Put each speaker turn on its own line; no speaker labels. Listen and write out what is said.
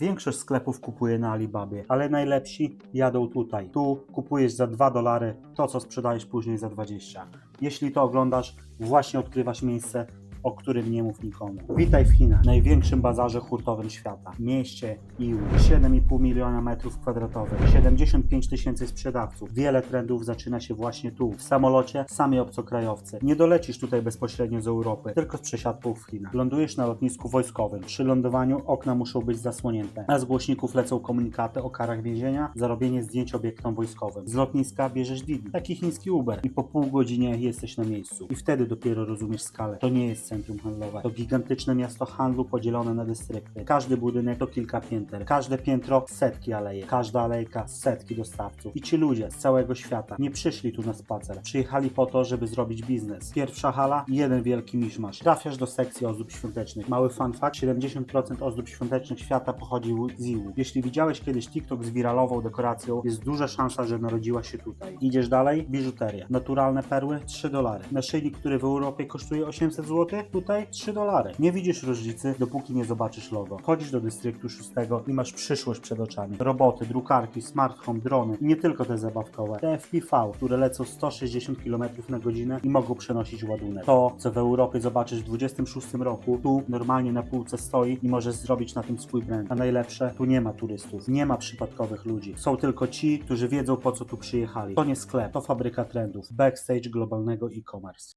Większość sklepów kupuje na Alibabie, ale najlepsi jadą tutaj. Tu kupujesz za 2 dolary to, co sprzedajesz później za 20. Jeśli to oglądasz, właśnie odkrywasz miejsce, o którym nie mów nikomu. Witaj w Chinach, największym bazarze hurtowym świata. Mieście Iwu, 7,5 miliona metrów kwadratowych, 75 tysięcy sprzedawców. Wiele trendów zaczyna się właśnie tu. W samolocie sami obcokrajowcy. Nie dolecisz tutaj bezpośrednio z Europy, tylko z przesiadką w Chinach. Lądujesz na lotnisku wojskowym. Przy lądowaniu okna muszą być zasłonięte, a z lecą komunikaty o karach więzienia za robienie zdjęć obiektom wojskowym. Z lotniska bierzesz Didi, taki chiński Uber i po pół godzinie jesteś na miejscu. I wtedy dopiero rozumiesz skalę. To nie jest centrum handlowe. To gigantyczne miasto handlu podzielone na dystrykty. Każdy budynek to kilka pięter. Każde piętro setki alejek. Każda alejka setki dostawców. I ci ludzie z całego świata nie przyszli tu na spacer. Przyjechali po to, żeby zrobić biznes. Pierwsza hala, jeden wielki miszmasz. Trafiasz do sekcji ozdób świątecznych. Mały fun fact, 70% ozdób świątecznych świata pochodzi z Iwu. Jeśli widziałeś kiedyś TikTok z wiralową dekoracją, jest duża szansa, że narodziła się tutaj. Idziesz dalej, biżuteria. Naturalne perły 3 dolary. Naszyjnik, który w Europie kosztuje 800 zł, tutaj 3 dolary. Nie widzisz różnicy, dopóki nie zobaczysz logo. Wchodzisz do dystryktu 6 i masz przyszłość przed oczami. Roboty, drukarki, smart home, drony i nie tylko te zabawkowe. Te FPV, które lecą 160 km na godzinę i mogą przenosić ładunek. To, co w Europie zobaczysz w 26 roku, tu normalnie na półce stoi i możesz zrobić na tym swój brand. A najlepsze, tu nie ma turystów, nie ma przypadkowych ludzi. Są tylko ci, którzy wiedzą po co tu przyjechali. To nie sklep, to fabryka trendów. Backstage globalnego e-commerce.